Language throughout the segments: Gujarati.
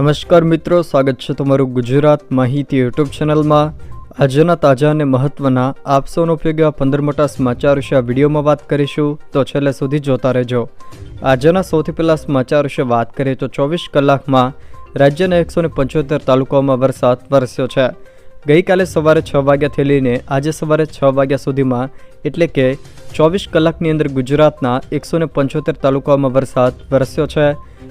નમસ્કાર મિત્રો, સ્વાગત છે તમારું ગુજરાત માહિતી યુટ્યુબ ચેનલમાં. આજના તાજા અને મહત્વના આપસોનો ઉપયોગ એવા પંદર મોટા સમાચાર વિશે આ વિડીયોમાં વાત કરીશું, તો છેલ્લે સુધી જોતા રહેજો. આજના સૌથી પહેલાં સમાચાર વિશે વાત કરીએ તો ચોવીસ કલાકમાં રાજ્યના એકસો પંચોતેર તાલુકાઓમાં વરસાદ વરસ્યો છે. ગઈકાલે સવારે છ વાગ્યાથી લઈને આજે સવારે છ વાગ્યા સુધીમાં એટલે કે ચોવીસ કલાકની અંદર ગુજરાતના એકસો પંચોતેર તાલુકાઓમાં વરસાદ વરસ્યો છે.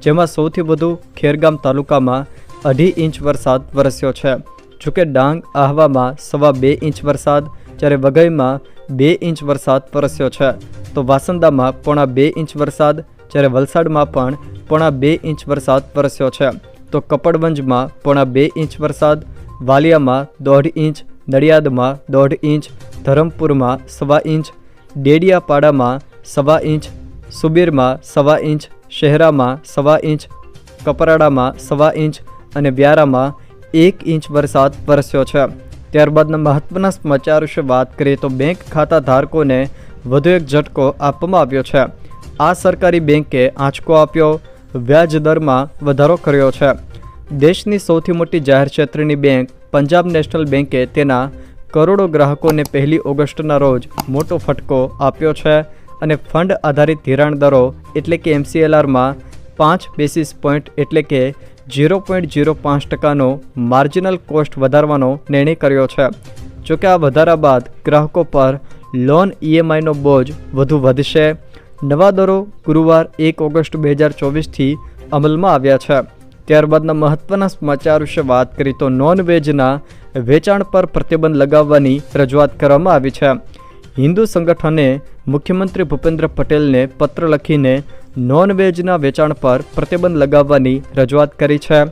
જેમાં સૌથી વધુ ખેરગામ તાલુકામાં અઢી ઇંચ વરસાદ વરસ્યો છે. જોકે ડાંગ, આહવામાં સવા બે ઇંચ વરસાદ, જ્યારે વઘઈમાં બે ઇંચ વરસાદ વરસ્યો છે. તો વાસંદામાં પોણા બે ઇંચ વરસાદ, જ્યારે વલસાડમાં પણ પોણા બે ઇંચ વરસાદ વરસ્યો છે. તો કપડવંજમાં પોણા બે ઇંચ વરસાદ, વાલિયામાં દોઢ ઇંચ, નડિયાદમાં દોઢ ઇંચ, ધરમપુરમાં સવા ઇંચ, ડેડિયાપાડામાં સવા ઇંચ, સુબીરમાં સવા ઇંચ શહેરામાં સવા ઇંચ, કપરાડામાં સવા ઇંચ અને વ્યારામાં એક ઇંચ વરસાદ વરસ્યો છે. ત્યારબાદના મહત્વના સમાચાર વિશે વાત કરીએ તો બેંક ખાતા ધારકોને વધુ એક ઝટકો આપવામાં આવ્યો છે. આ સરકારી બેંકે આંચકો આપ્યો, વ્યાજ દરમાં વધારો કર્યો છે. દેશની સૌથી મોટી જાહેર ક્ષેત્રની બેંક પંજાબ નેશનલ બેંકે તેના કરોડો ગ્રાહકોને પહેલી ઓગસ્ટના રોજ મોટો ફટકો આપ્યો છે. અને ફંડ આધારિત ધિરાણ દરો એટલે કે એમસીએલઆરમાં પાંચ બેસિસ પોઈન્ટ એટલે કે ઝીરો પોઈન્ટ ઝીરો પાંચ ટકાનો માર્જિનલ કોસ્ટ વધારવાનો નિર્ણય કર્યો છે. જોકે આ વધારા બાદ ગ્રાહકો પર લોન ઈએમઆઈનો બોજ વધુ વધશે. નવા દરો ગુરુવાર એક ઓગસ્ટ બે હજાર ચોવીસથી અમલમાં આવ્યા છે. ત્યારબાદના મહત્ત્વના સમાચાર વિશે વાત કરી તો નોનવેજના વેચાણ પર પ્રતિબંધ લગાવવાની રજૂઆત કરવામાં આવી છે. હિન્દુ સંગઠને મુખ્યમંત્રી ભૂપેન્દ્ર પટેલને પત્ર લખીને નોનવેજના વેચાણ પર પ્રતિબંધ લગાવવાની રજૂઆત કરી છે.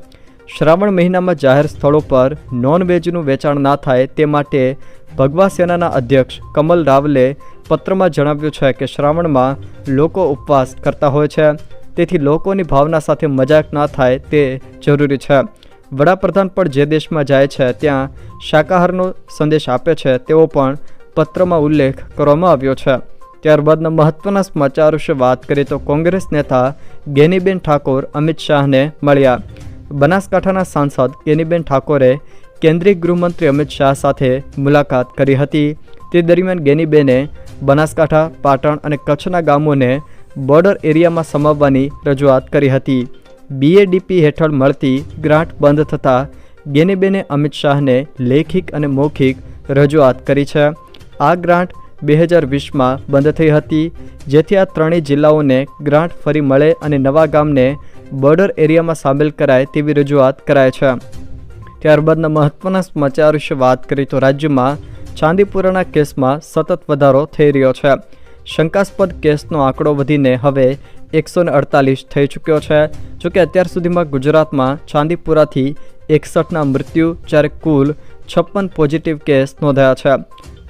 શ્રાવણ મહિનામાં જાહેર સ્થળો પર નોનવેજનું વેચાણ ના થાય તે માટે ભગવા સેનાના અધ્યક્ષ કમલ રાવલે પત્રમાં જણાવ્યું છે કે શ્રાવણમાં લોકો ઉપવાસ કરતા હોય છે. તેથી લોકોની ભાવના સાથે મજાક ના થાય તે જરૂરી છે. વડાપ્રધાન પણ જે દેશમાં જાય છે, ત્યાં શાકાહારનો સંદેશ આપે છે, તેઓ પણ પત્રમાં ઉલ્લેખ કરવામાં આવ્યો છે. ત્યારબાદના મહત્વના સમાચાર વિશે વાત કરીએ તો કોંગ્રેસ નેતા ગેનીબેન ઠાકોર અમિત શાહને મળ્યા. બનાસકાંઠાના સાંસદ ગેનીબેન ઠાકોરે કેન્દ્રીય ગૃહમંત્રી અમિત શાહ સાથે મુલાકાત કરી હતી. તે દરમિયાન ગેનીબેને બનાસકાંઠા, પાટણ અને કચ્છના ગામોને બોર્ડર એરિયામાં સમાવવાની રજૂઆત કરી હતી. બીએડીપી હેઠળ મળતી ગ્રાન્ટ બંધ થતાં ગેનીબેને અમિત શાહને લેખિક અને મૌખિક રજૂઆત કરી છે. આ ગ્રાન્ટ બે હજાર વીસમાં બંધ થઈ હતી, જેથી આ ત્રણેય જિલ્લાઓને ગ્રાન્ટ ફરી મળે અને નવા ગામને બોર્ડર એરિયામાં સામેલ કરાય તેવી રજૂઆત કરાય છે. ત્યારબાદના મહત્ત્વના સમાચાર વિશે વાત કરીએ તો રાજ્યમાં ચાંદીપુરાના કેસમાં સતત વધારો થઈ રહ્યો છે. શંકાસ્પદ કેસનો આંકડો વધીને હવે એકસો અડતાલીસ થઈ ચૂક્યો છે. જોકે અત્યાર સુધીમાં ગુજરાતમાં ચાંદીપુરાથી એકસઠના મૃત્યુ, જ્યારે કુલ છપ્પન પોઝિટિવ કેસ નોંધાયા છે.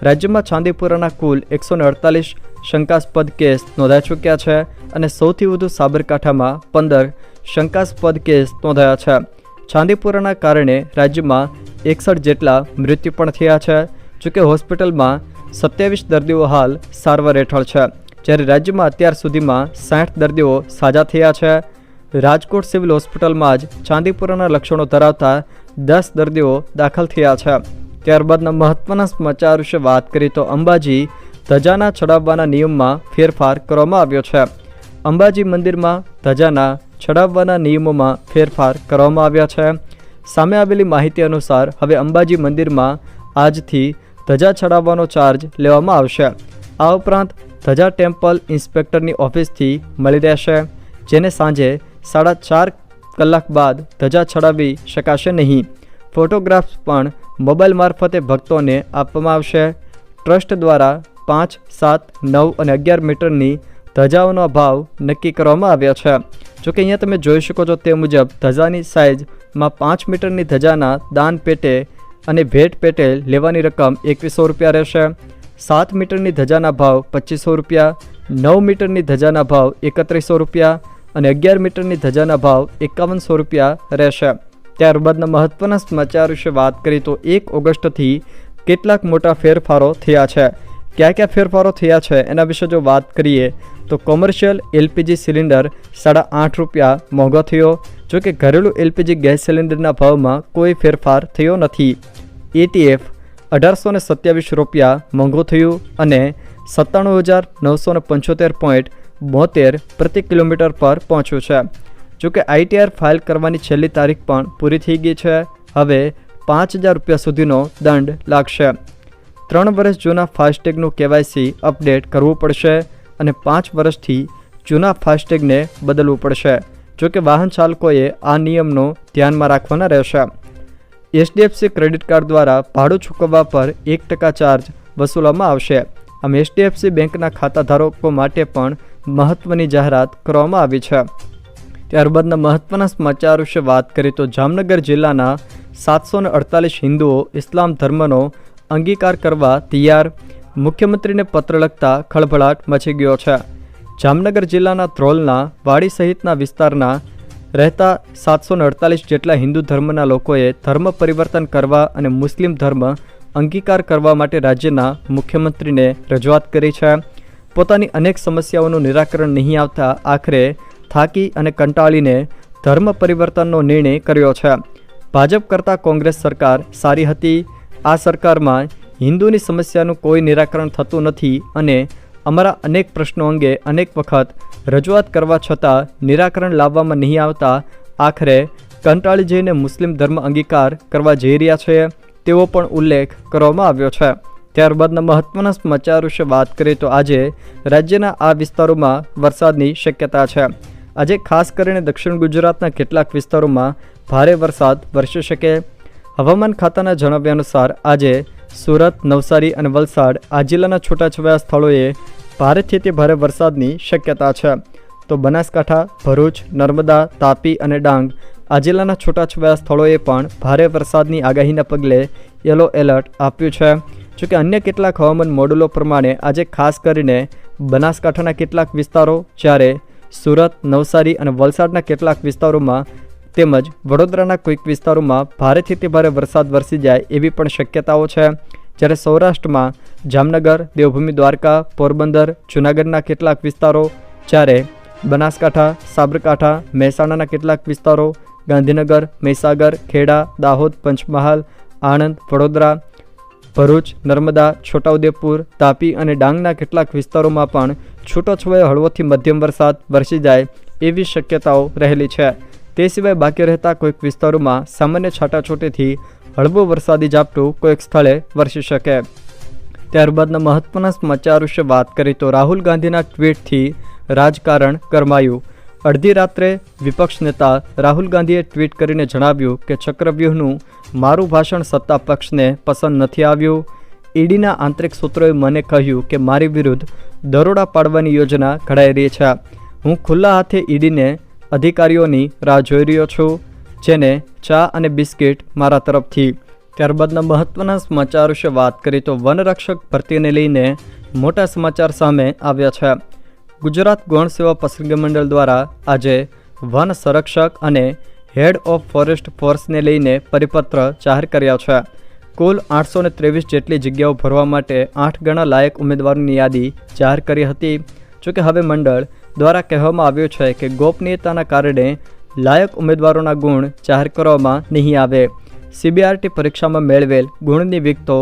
રાજ્યમાં ચાંદીપુરાના કુલ એકસો અડતાલીસ શંકાસ્પદ કેસ નોંધાઈ ચૂક્યા છે અને સૌથી વધુ સાબરકાંઠામાં પંદર શંકાસ્પદ કેસ નોંધાયા છે. ચાંદીપુરાના કારણે રાજ્યમાં એકસઠ જેટલા મૃત્યુ પણ થયા છે, જોકે હોસ્પિટલમાં સત્યાવીસ દર્દીઓ હાલ સારવાર હેઠળ છે. જ્યારે રાજ્યમાં અત્યાર સુધીમાં સાઠ દર્દીઓ સાજા થયા છે. રાજકોટ સિવિલ હોસ્પિટલમાં જ ચાંદીપુરાના લક્ષણો ધરાવતા દસ દર્દીઓ દાખલ થયા છે. ત્યારબાદના મહત્ત્વના સમાચાર વિશે વાત કરીએ તો અંબાજી ધજાના ચડાવવાના નિયમમાં ફેરફાર કરવામાં આવ્યો છે. અંબાજી મંદિરમાં ધજાના ચડાવવાના નિયમોમાં ફેરફાર કરવામાં આવ્યા છે. સામે આવેલી માહિતી અનુસાર હવે અંબાજી મંદિરમાં આજથી ધજા ચડાવવાનો ચાર્જ લેવામાં આવશે. આ ઉપરાંત ધજા ટેમ્પલ ઇન્સ્પેક્ટરની ઓફિસથી મળી રહેશે, જેને સાંજે સાડા ચાર કલાક બાદ ધજા ચડાવી શકાશે નહીં. ફોટોગ્રાફ્સ પણ મોબાઈલ મારફતે ભક્તોને આપવામાં આવશે. ટ્રસ્ટ દ્વારા પાંચ, સાત, નવ અને અગિયાર મીટરની ધજાઓનો ભાવ નક્કી કરવામાં આવ્યો છે. જોકે અહીંયા તમે જોઈ શકો છો તે મુજબ ધજાની સાઇઝમાં પાંચ મીટરની ધજાના દાન પેટે અને ભેટ પેટે લેવાની રકમ એકવીસો રૂપિયા રહેશે. સાત મીટરની ધજાના ભાવ પચીસો રૂપિયા, નવ મીટરની ધજાના ભાવ એકત્રીસો રૂપિયા અને અગિયાર મીટરની ધજાના ભાવ એકાવનસો રૂપિયા રહેશે. ત્યારબાદના મહત્વના સમાચાર વિશે વાત કરીએ તો એક ઓગસ્ટથી કેટલાક મોટા ફેરફારો થયા છે. કયા કયા ફેરફારો થયા છે એના વિશે જો વાત કરીએ તો કોમર્શિયલ એલપીજી સિલિન્ડર સાડા આઠ રૂપિયા મોંઘો થયો. જો કે ઘરેલું એલપીજી ગેસ સિલિન્ડરના ભાવમાં કોઈ ફેરફાર થયો નથી. એટીએફ અઢારસો ને સત્યાવીસ રૂપિયા મોંઘું થયું અને સત્તાણું હજાર નવસો ને પંચોતેર પોઈન્ટ બોતેર પ્રતિ કિલોમીટર પર પહોંચ્યું છે. જોકે આઈટીઆર ફાઇલ કરવાની છેલ્લી તારીખ પણ પૂરી થઈ ગઈ છે. હવે પાંચ હજાર રૂપિયા સુધીનો દંડ લાગશે. ત્રણ વર્ષ જૂના ફાસ્ટેગનું કેવાયસી અપડેટ કરવું પડશે અને પાંચ વર્ષથી જૂના ફાસ્ટેગને બદલવું પડશે. જોકે વાહન ચાલકોએ આ નિયમનો ધ્યાનમાં રાખવાના રહેશે. એચડીએફસી ક્રેડિટ કાર્ડ દ્વારા ભાડું ચૂકવવા પર એક ટકા ચાર્જ વસૂલવામાં આવશે. આમ એચડીએફસી બેંકના ખાતાધારકો માટે પણ મહત્ત્વની જાહેરાત કરવામાં આવી છે. ત્યારબાદના મહત્ત્વના સમાચાર વિશે વાત કરીએ તો જામનગર જિલ્લાના સાતસો અડતાલીસ હિન્દુઓ ઇસ્લામ ધર્મનો અંગીકાર કરવા તૈયાર. મુખ્યમંત્રીને પત્ર લખતા ખળભળાટ મચી ગયો છે. જામનગર જિલ્લાના ધ્રોલના વાડી સહિતના વિસ્તારના રહેતા સાતસો અડતાલીસ જેટલા હિન્દુ ધર્મના લોકોએ ધર્મ પરિવર્તન કરવા અને મુસ્લિમ ધર્મ અંગીકાર કરવા માટે રાજ્યના મુખ્યમંત્રીને રજૂઆત કરી છે. પોતાની અનેક સમસ્યાઓનું નિરાકરણ નહીં આવતા આખરે થાકી અને કંટાળીને ધર્મ પરિવર્તનનો નિર્ણય કર્યો છે. ભાજપ કરતાં કોંગ્રેસ સરકાર સારી હતી. આ સરકારમાં હિન્દુની સમસ્યાનું કોઈ નિરાકરણ થતું નથી અને અમારા અનેક પ્રશ્નો અંગે અનેક વખત રજૂઆત કરવા છતાં નિરાકરણ લાવવામાં નહીં આવતા આખરે કંટાળી જઈને મુસ્લિમ ધર્મ અંગીકાર કરવા જઈ રહ્યા છે તેવો પણ ઉલ્લેખ કરવામાં આવ્યો છે. ત્યારબાદના મહત્ત્વના સમાચાર વિશે વાત કરીએ તો આજે રાજ્યના આ વિસ્તારોમાં વરસાદની શક્યતા છે. આજે ખાસ કરીને દક્ષિણ ગુજરાતના કેટલાક વિસ્તારોમાં ભારે વરસાદ વરસી શકે હવામાન ખાતાના જણાવ્યા અનુસાર આજે સુરત, નવસારી અને વલસાડ આ જિલ્લાના છૂટાછવાયા સ્થળોએ ભારેથી તે ભારે વરસાદની શક્યતા છે. તો બનાસકાંઠા, ભરૂચ, નર્મદા, તાપી અને ડાંગ આ જિલ્લાના છૂટાછવાયા સ્થળોએ પણ ભારે વરસાદની આગાહીના પગલે યલો એલર્ટ આપ્યું છે. જોકે અન્ય કેટલાક હવામાન મોડલો પ્રમાણે આજે ખાસ કરીને બનાસકાંઠાના કેટલાક વિસ્તારો જ્યારે સુરત, નવસારી અને વલસાડના કેટલાક વિસ્તારોમાં તેમજ વડોદરાના કોઈક વિસ્તારોમાં ભારેથી તે ભારે વરસાદ વરસી જાય એવી પણ શક્યતાઓ છે. જ્યારે સૌરાષ્ટ્રમાં જામનગર, દેવભૂમિ, દ્વારકા, પોરબંદર, જૂનાગઢના કેટલાક વિસ્તારો, જ્યારે બનાસકાંઠા, સાબરકાંઠા, મહેસાણાના કેટલાક વિસ્તારો, ગાંધીનગર, મહીસાગર, ખેડા, દાહોદ, પંચમહાલ, આણંદ, વડોદરા ભરૂચ, નર્મદા, છોટાઉદેપુર, તાપી અને ડાંગના કેટલાક વિસ્તારોમાં પણ છૂટોછવાયો હળવોથી મધ્યમ વરસાદ વરસી જાય એવી શક્યતાઓ રહેલી છે. તે સિવાય બાકી રહેતા કોઈક વિસ્તારોમાં સામાન્ય છાટાછૂટીથી હળવો વરસાદી ઝાપટું કોઈક સ્થળે વરસી શકે. ત્યારબાદના મહત્વના સમાચાર વિશે વાત કરી તો રાહુલ ગાંધીના ટ્વીટથી રાજકારણ ગરમાયું. અડધી રાત્રે વિપક્ષ નેતા રાહુલ ગાંધીએ ટ્વીટ કરીને જણાવ્યું કે ચક્રવ્યૂહનું મારું ભાષણ સત્તા પક્ષને પસંદ નથી આવ્યું. ઈડીના આંતરિક સૂત્રોએ મને કહ્યું કે મારી વિરુદ્ધ દરોડા પાડવાની યોજના ઘડાઈ રહી છે. હું ખુલ્લા હાથે ઈડીને અધિકારીઓની રાહ જોઈ રહ્યો છું, જેને ચા અને બિસ્કિટ મારા તરફથી. ત્યારબાદના મહત્ત્વના સમાચાર વિશે વાત કરીએ તો વનરક્ષક ભરતીને લઈને મોટા સમાચાર સામે આવ્યા છે. ગુજરાત ગૌણ સેવા પસંદગી મંડળ દ્વારા આજે વન સંરક્ષક અને હેડ ઓફ ફોરેસ્ટ ફોર્સને લઈને પરિપત્ર જાહેર કર્યા છે. કુલ આઠસો ત્રેવીસ જેટલી જગ્યાઓ ભરવા માટે આઠ ગણા લાયક ઉમેદવારોની યાદી જાહેર કરી હતી. જોકે હવે મંડળ દ્વારા કહેવામાં આવ્યું છે કે ગોપનીયતાના કારણે લાયક ઉમેદવારોના ગુણ જાહેર કરવામાં નહીં આવે. સીબીઆરટી પરીક્ષામાં મેળવેલ ગુણની વિગતો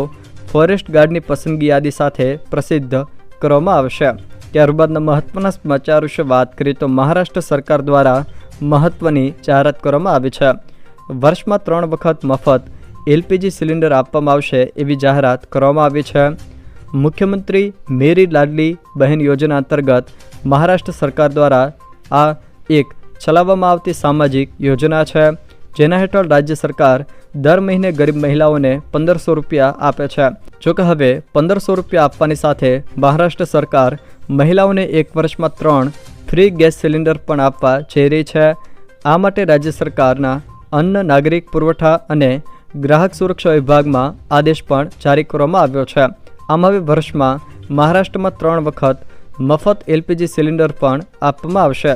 ફોરેસ્ટ ગાર્ડની પસંદગી યાદી સાથે પ્રસિદ્ધ કરવામાં આવશે. ત્યારબાદના મહત્વના સમાચાર વિશે વાત કરીએ તો મહારાષ્ટ્ર સરકાર દ્વારા મહત્ત્વની જાહેરાત કરવામાં આવી છે. વર્ષમાં ત્રણ વખત મફત એલપીજી સિલિન્ડર આપવામાં આવશે એવી જાહેરાત કરવામાં આવી છે. મુખ્યમંત્રી મેરી લાડલી બહેન યોજના અંતર્ગત મહારાષ્ટ્ર સરકાર દ્વારા આ એક ચલાવવામાં આવતી સામાજિક યોજના છે, જેના હેઠળ રાજ્ય સરકાર દર મહિને ગરીબ મહિલાઓને પંદરસો રૂપિયા આપે છે. જોકે હવે પંદરસો રૂપિયા આપવાની સાથે મહારાષ્ટ્ર સરકાર મહિલાઓને એક વર્ષમાં ત્રણ ફ્રી ગેસ સિલિન્ડર પણ આપવા જઈ રહી છે. આ માટે રાજ્ય સરકારના અન્ન, નાગરિક પુરવઠા અને ગ્રાહક સુરક્ષા વિભાગમાં આદેશ પણ જારી કરવામાં આવ્યો છે. આમ હવે વર્ષમાં મહારાષ્ટ્રમાં ત્રણ વખત મફત એલપીજી સિલિન્ડર પણ આપવામાં આવશે.